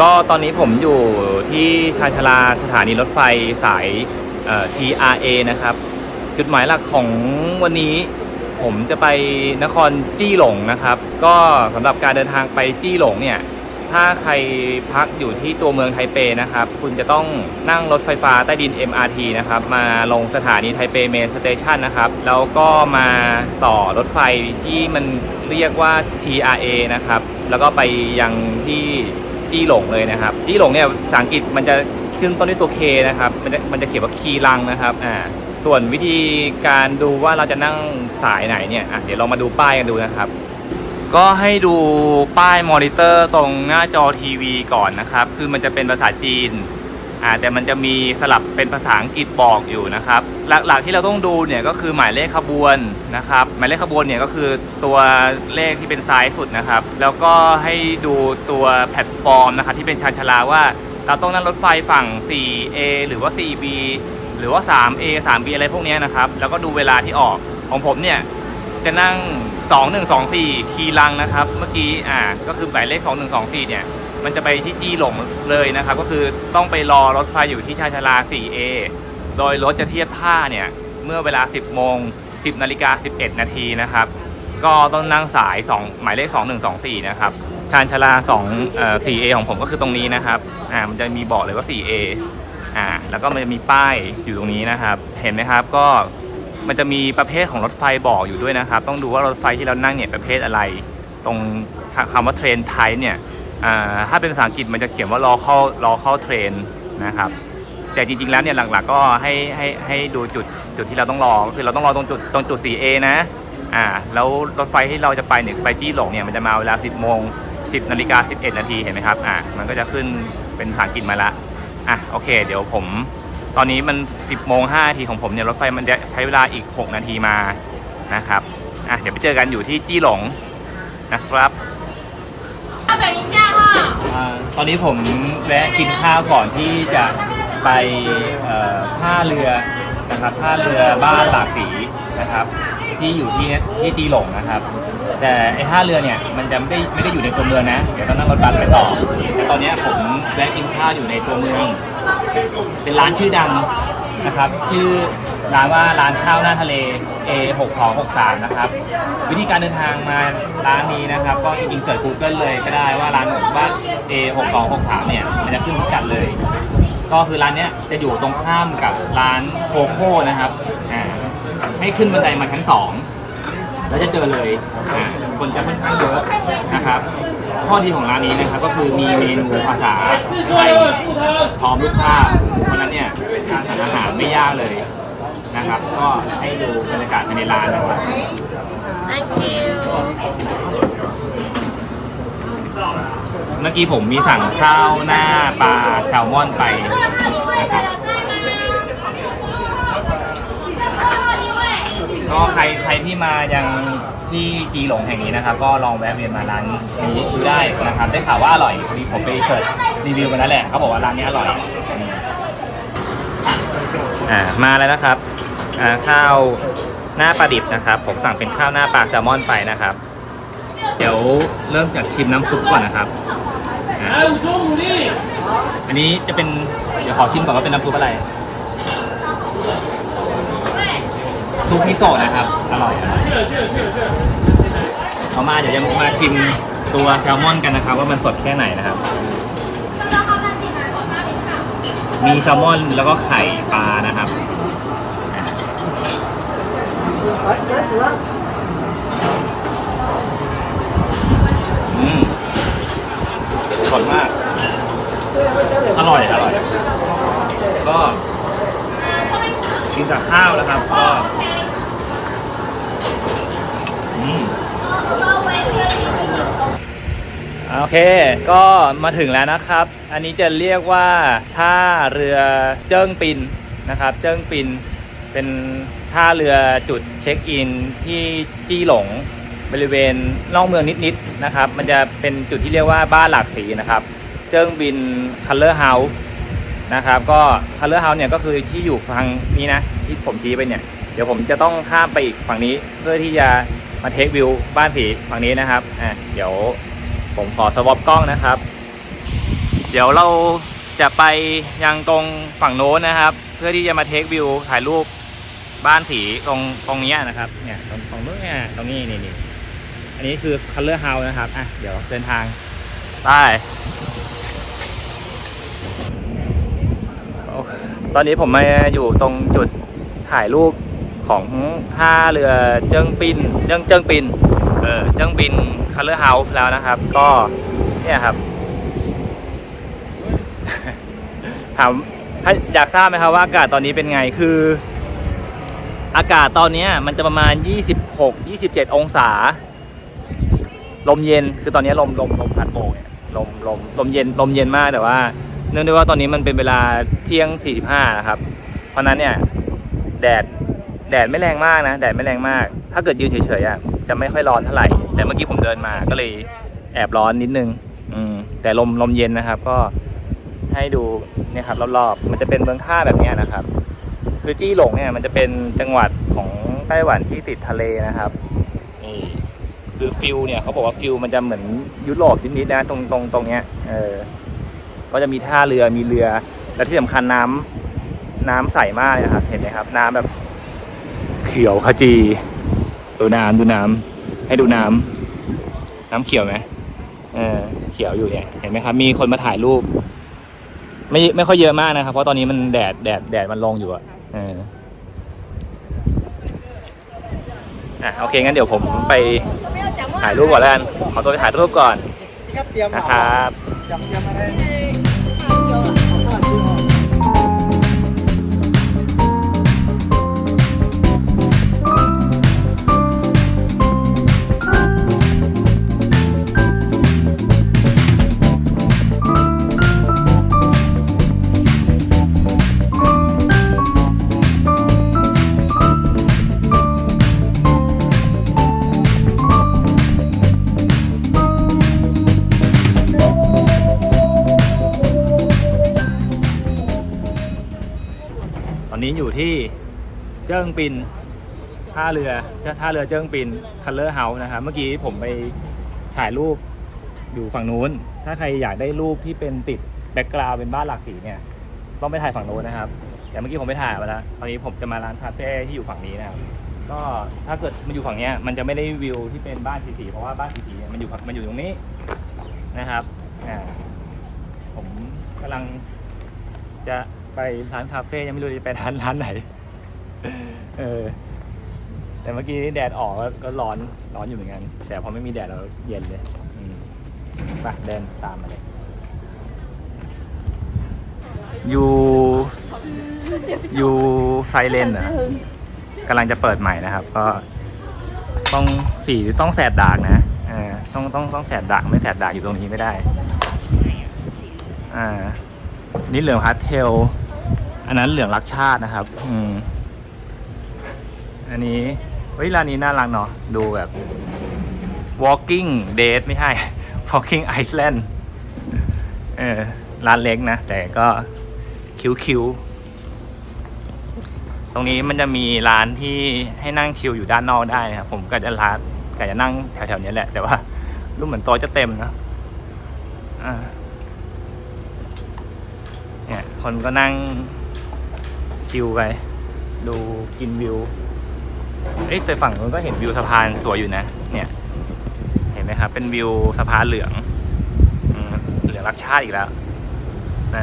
ก็ตอนนี้ผมอยู่ที่ชานชาลาสถานีรถไฟสาย TRA นะครับ จุดหมายหลักของวันนี้ผมจะไปนครจี้หลงนะครับ ก็สำหรับการเดินทางไปจี้หลงเนี่ย ถ้าใครพักอยู่ที่ตัวเมืองไทเปนะครับ คุณจะต้องนั่งรถไฟฟ้าใต้ดิน MRT นะครับ มาลงสถานีไทเปเมนสเตชันนะครับ แล้วก็มาต่อรถไฟที่มันเรียกว่า TRA นะครับ แล้วก็ไปยังที่ จี้หลงเลยนะครับจี้หลงเนี่ยภาษาอังกฤษมันจะขึ้นต้นด้วยตัว K นะครับมันจะมันจะเขียนว่าคีรังนะครับอ่าส่วนวิธีการดูว่าเราจะนั่งสายไหนเนี่ยอะเดี๋ยวเรามาดูป้ายกันดูนะครับ ก็ให้ดูป้ายมอนิเตอร์ตรงหน้าจอทีวีก่อนนะครับ คือมันจะเป็นภาษาจีน อ่าแต่มันจะมีสลับเป็นภาษาอังกฤษบอกอยู่นะครับ หลักๆที่เราต้องดูเนี่ยก็คือหมายเลขขบวนนะครับ หมายเลขขบวนเนี่ยก็คือตัวเลขที่เป็นซ้ายสุดนะครับ แล้วก็ให้ดูตัวแพลตฟอร์มนะครับที่เป็นชานชาลาว่าเราต้องนั่งรถไฟฝั่ง 4A หรือว่า 4B หรือว่า 3A 3B อะไรพวกเนี้ยนะครับ แล้วก็ดูเวลาที่ออกของผมเนี่ยจะนั่ง 2124 คีรังนะครับ เมื่อกี้อ่าก็คือหมายเลข 2124 เนี่ย มันจะไปที่จีหลงเลยนะครับ ก็คือต้องไปรอรถไฟอยู่ที่ชาชาลา 4A โดยรถจะเทียบท่าเนี่ย เมื่อเวลา 10 โมง 10 นาฬิกา 11 นาทีนะครับ ก็ต้องนั่งสาย 2 หมายเลข 2124 นะครับชานชาลา2เอ่อ 4A ของผมก็คือตรงนี้นะครับ อ่า มันจะมีบอกเลยว่า 4A อ่า แล้วก็มันจะมีป้ายอยู่ตรงนี้นะครับ เห็นไหมครับ ก็มันจะมีประเภทของรถไฟบอกอยู่ด้วยนะครับ ต้องดูว่ารถไฟที่เรานั่งเนี่ยประเภทอะไร ตรงคำว่าเทรนไทเนี่ย ถ้าเป็นภาษาอังกฤษมันจะเขียนว่า local local train นะครับ แต่จริงๆแล้วเนี่ยหลักๆก็ให้ให้ให้ดูจุดจุดที่เราต้องรอก็คือเราต้องรอตรงจุดตรงจุด 4A นะอ่าแล้วรถไฟที่เราจะไปเนี่ยไปจี้หลงเนี่ยมันจะมาเวลา 10 โมง 10นาฬิกา11 นาทีเห็นไหมครับอ่ามันก็จะขึ้นเป็นภาษาอังกฤษมาละอะโอเค เดี๋ยวผม ตอนนี้มัน 10โมง5ทีของผมเนี่ยรถไฟมันจะใช้เวลาอีก 6 นาทีมานะครับอะเดี๋ยวไปเจอกันอยู่ที่จี้หลงนะครับ อ่าตอนนี้ผมแวะกินข้าวก่อนที่จะไปเอ่อท่าเรือนะครับท่าเรือบ้านหลากสีนะครับ ที่อยู่ที่ที่จีหลงนะครับ แต่ไอ้ท่าเรือเนี่ยมันจะไม่ได้ไม่ได้อยู่ในตัวเมืองนะ เดี๋ยวต้องนั่งรถบัสไปต่อแต่ตอนเนี้ยผมแวะกินข้าวอยู่ในตัวเมือง เป็นร้านชื่อดังนะครับ ชื่อ ร้านว่าร้านข้าวหน้าทะเล A6263 นะครับ วิธีการเดินทางมาร้านนี้นะครับ ก็จริงๆเสิร์ช Google เลยก็ได้ว่าร้านว่า A6263 เนี่ยมันจะขึ้นพิกัดเลย ก็คือร้านเนี้ยจะอยู่ตรงข้ามกับร้านโคโค่นะครับอ่าให้ขึ้นบันไดมาชั้นสองแล้วจะเจอเลยอ่าคนจะค่อนข้างเยอะนะครับ ข้อดีของร้านนี้นะครับก็คือมีเมนูภาษาไทยพร้อมรูปภาพเพราะฉะนั้นเนี่ยการสั่งอาหารไม่ยากเลย นะครับ ก็ให้ดูบรรยากาศในร้านนะครับ thank you เมื่อกี้ผมมีสั่งข้าวหน้าปลาแซลมอนไปก็ใครใครที่มายังที่กีหลงแห่งนี้นะครับ ก็ลองแวะเวียนมาร้านนี้ได้นะครับ ได้ข่าวว่าอร่อยพอดีผมไปเสิร์ชรีวิวมาแล้วแหละเขาบอกว่าร้านนี้อร่อย อ่ามาแล้วนะครับอ่าข้าวหน้าปลาดิบนะครับ ผมสั่งเป็นข้าวหน้าปลาแซลมอนไปนะครับ เดี๋ยวเริ่มจากชิมน้ำซุปก่อนนะครับอ่าอันนี้จะเป็นเดี๋ยวขอชิมก่อนว่าเป็นน้ำซุปอะไรซุปมิโซะนะครับอร่อยต่อยเอามาเดี๋ยวยังมาชิมตัวแซลมอนกันนะครับ ว่ามันสดแค่ไหนนะครับ มีแซลมอนแล้วก็ไข่ปลานะครับอืมสดมาก อร่อย อร่อย ก็กินกับข้าวนะครับ ก็อืม โอเค ก็มาถึงแล้วนะครับ อันนี้จะเรียกว่าท่าเรือเจิ้งปินนะครับ เจิ้งปินเป็นท่าเรือจุดเช็คอินที่จี้หลงบริเวณนอกเมืองนิดๆนะครับ มันจะเป็นจุดที่เรียกว่าบ้านหลากสีนะครับ เจิ้งบินคัลเลอร์เฮาส์นะครับ ก็คัลเลอร์เฮาส์เนี่ยก็คือที่อยู่ฝั่งนี้นะ ที่ผมชี้ไปเนี่ย เดี๋ยวผมจะต้องข้ามไปอีกฝั่งนี้เพื่อที่จะมาเทควิวบ้านสีฝั่งนี้นะครับ อะ เดี๋ยว ผมขอสวอปกล้องนะครับ เดี๋ยวเราจะไปยังตรงฝั่งโน้นนะครับ เพื่อที่จะมาเทควิวถ่ายรูปบ้านสีตรงตรงนี้นะครับเนี่ยตรงตรงนู้นเนี่ยตรงนี้นี่นี่อันนี้คือ Color House นะครับอะเดี๋ยวเดินทางไปตอนนี้ผมมาอยู่ตรงจุดถ่ายรูปของท่าเรือเจิ้งปินเจิ้งเจิ้งปินเออเจิ้งปิน Color House แล้วนะครับ ก็เนี่ยครับถามอยากทราบไหมครับว่าอากาศตอนนี้เป็นไงคือ อากาศตอนนี้มันจะประมาณ 26 27 องศา ลมเย็นคือตอนนี้ลมลมลมพัดโบกเนี่ยลมลมลมเย็นลมเย็นมากแต่ว่า เนื่องด้วยว่าตอนนี้มันเป็นเวลาเที่ยง 45 นะครับ เพราะฉะนั้นเนี่ย แดดแดดไม่แรงมากนะ แดดไม่แรงมาก ถ้าเกิดยืนเฉยๆอะจะไม่ค่อยร้อนเท่าไหร่ แต่เมื่อกี้ผมเดินมาก็เลยแอบร้อนนิดนึง อืม แต่ลมลมเย็นนะครับ ก็ให้ดูเนี่ยครับรอบๆมันจะเป็นเมืองท่าแบบนี้นะครับ คือจี้หลงเนี่ยมันจะเป็นจังหวัดของไต้หวันที่ติดทะเลนะครับนี่คือฟิลเนี่ยเขาบอกว่าฟิลมันจะเหมือนยุโรปนิดๆนะตรงตรงตรงเนี้ยเออก็จะมีท่าเรือมีเรือ และที่สำคัญน้ำน้ำใสมากนะครับ เห็นไหมครับ น้ำแบบ เขียวขจีดูน้ำดูน้ำ ให้ดูน้ำน้ำเขียวไหมเออเขียวอยู่เนี่ยเห็นไหมครับ มีคนมาถ่ายรูป ไม่ไม่ค่อยเยอะมากนะครับ เพราะตอนนี้มันแดดแดดแดดมันลงอยู่อะเอออะโอเคงั้นเดี๋ยวผมไปถ่ายรูปก่อนแล้วกันขอตัวไปถ่ายรูปก่อนครับเตรียมนะครับ เจิ้งปินท่าเรือท่าเรือเจิ้งปินคัลเลอร์เฮาส์นะครับเมื่อกี้ผมไปถ่ายรูปอยู่ฝั่งนู้น ถ้าใครอยากได้รูปที่เป็นติดแบ็กกราวด์เป็นบ้านหลักสีเนี่ยต้องไปถ่ายฝั่งนู้นนะครับแต่เมื่อกี้ผมไปถ่ายมาแล้วตอนนี้ผมจะมาร้านคาเฟ่ที่อยู่ฝั่งนี้นะครับก็ถ้าเกิดมันอยู่ฝั่งเนี้ยมันจะไม่ได้วิวที่เป็นบ้านสีๆเพราะว่าบ้านสีสีมันอยู่มันอยู่ตรงนี้นะครับอ่าผมกำลังจะไปร้านคาเฟ่ยังไม่รู้จะไปร้านร้านไหน เออ แต่เมื่อกี้แดดออกก็ร้อนร้อนอยู่เหมือนกัน แต่พอไม่มีแดดแล้วเย็นเลยอืมไปเดินตามมาเลย อยู่อยู่ไซเลนอะกำลังจะเปิดใหม่นะครับ ก็ ต้องสีต้องแสดดากนะเออต้องต้องต้องแสดดากไม่แสดดากอยู่ตรงนี้ไม่ได้ อ่า นี่เหลืองพาสเทล อันนั้นเหลืองรักชาตินะครับ อืม อันนี้เฮ้ยร้านนี้น่ารักเนาะดูแบบ walking date ไม่ใช่ walking Iceland เออร้านเล็กนะ แต่ก็คิ้วๆ ตรงนี้มันจะมีร้านที่ให้นั่งชิลอยู่ด้านนอกได้นะครับผมก็จะร้านก็จะนั่งแถวๆนี้แหละ แต่ว่ารูปเหมือนโต๊ะจะเต็มนะอ่าเนี่ยคนก็นั่งชิลไป ดูกินวิว เอ้ยแต่ฝั่งนู้นก็เห็นวิวสะพานสวยอยู่นะ เนี่ย เห็นไหมครับ เป็นวิวสะพานเหลืองอเหลืองรักชาติอีกแล้วอ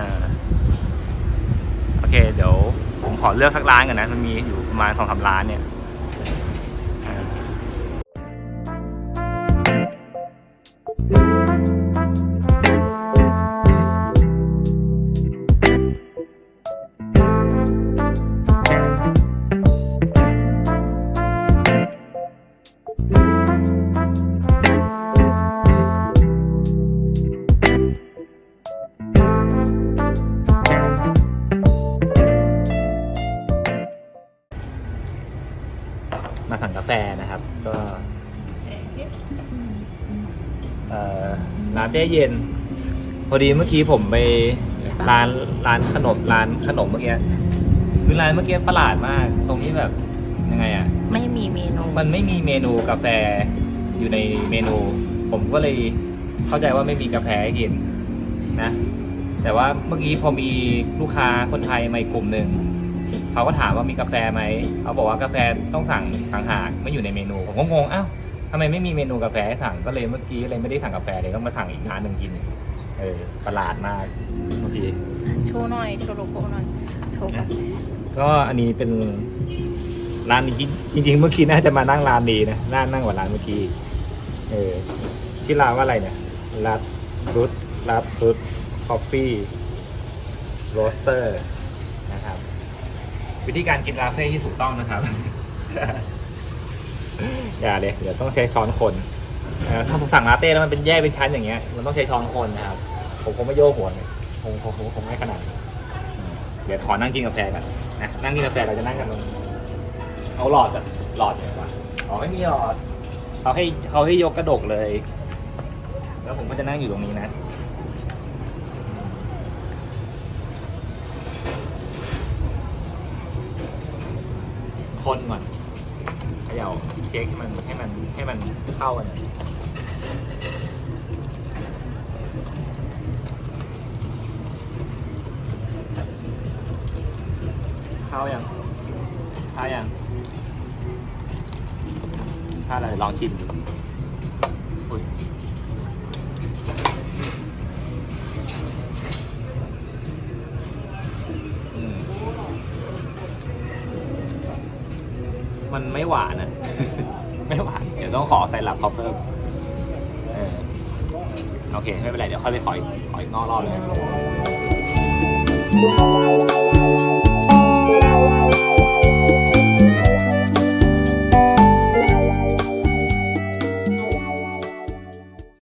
โอเค เดี๋ยวผมขอเลือกสักร้านก่อนนะ มันมีอยู่ประมาณสองสามร้านเนี่ย เอ่อน้ำแช่เย็น พอดีเมื่อกี้ผมไปร้านร้านขนมร้านขนมเมื่อกี้คือร้านเมื่อกี้ประหลาดมาก ตรงนี้แบบยังไงอะ ไม่มีเมนู มันไม่มีเมนูกาแฟอยู่ในเมนู ผมก็เลยเข้าใจว่าไม่มีกาแฟให้กินนะ แต่ว่าเมื่อกี้พอมีลูกค้าคนไทยมาอีกกลุ่มหนึ่งเขาก็ถามว่ามีกาแฟไหมเขาบอกว่ากาแฟต้องสั่งต่างหากไม่อยู่ในเมนู ผมก็งงอ้าวทำ ไมไม่มีเมนูกาแฟให้สั่งก็เลยเมื่อกี้เลยไม่ได้สั่งกาแฟเลยต้องมาสั่งอีกร้านหนึ่งกิน เออประหลาดมากเมื่อกี้โชว์หน่อยโชว์โลโก้หน่อยโชว์กาแฟก็อันนี้เป็นร้านนี้จริงๆเมื่อกี้น่าจะมานั่งร้านนี้นะน่านั่งกว่าร้านเมื่อกี้เออที่ร้านว่าอะไรเนี่ยรัดรุดรัดรุดคอฟฟี่โรสเตอร์นะครับ วิธีการกินลาเฟ่ที่ถูกต้องนะครับ อย่าเลยเดี๋ยวต้องใช้ช้อนคนถ้าผมสั่งลาเต้แล้วมันเป็นแยกเป็นชั้นอย่างเงี้ยมันต้องใช้ช้อนคนนะครับ ผมคงไม่โยกหัวเลยคงคงคงคงไม่ขนาดเดี๋ยวขอนั่งกินกาแฟกันนะนั่งกินกาแฟเราจะนั่งกันตรงเอาหลอดแบบหลอดดีกว่าอ๋อไม่มีหลอดเขาให้เขาให้ยกกระดกเลย แล้วผมก็จะนั่งอยู่ตรงนี้นะคนก่อน ย่าเค้กให้มันให้มันให้มันเข้ากันหน่อยเข้ายังเข้ายังเข้าอะไรลองชิมดู มันไม่หวานนะ ไม่หวาน เดี๋ยวต้องขอใส่หลับเขาเพิ่มเออโอเค ไม่เป็นไร เดี๋ยวค่อยไปขออีกขออีกนอกรอบเลย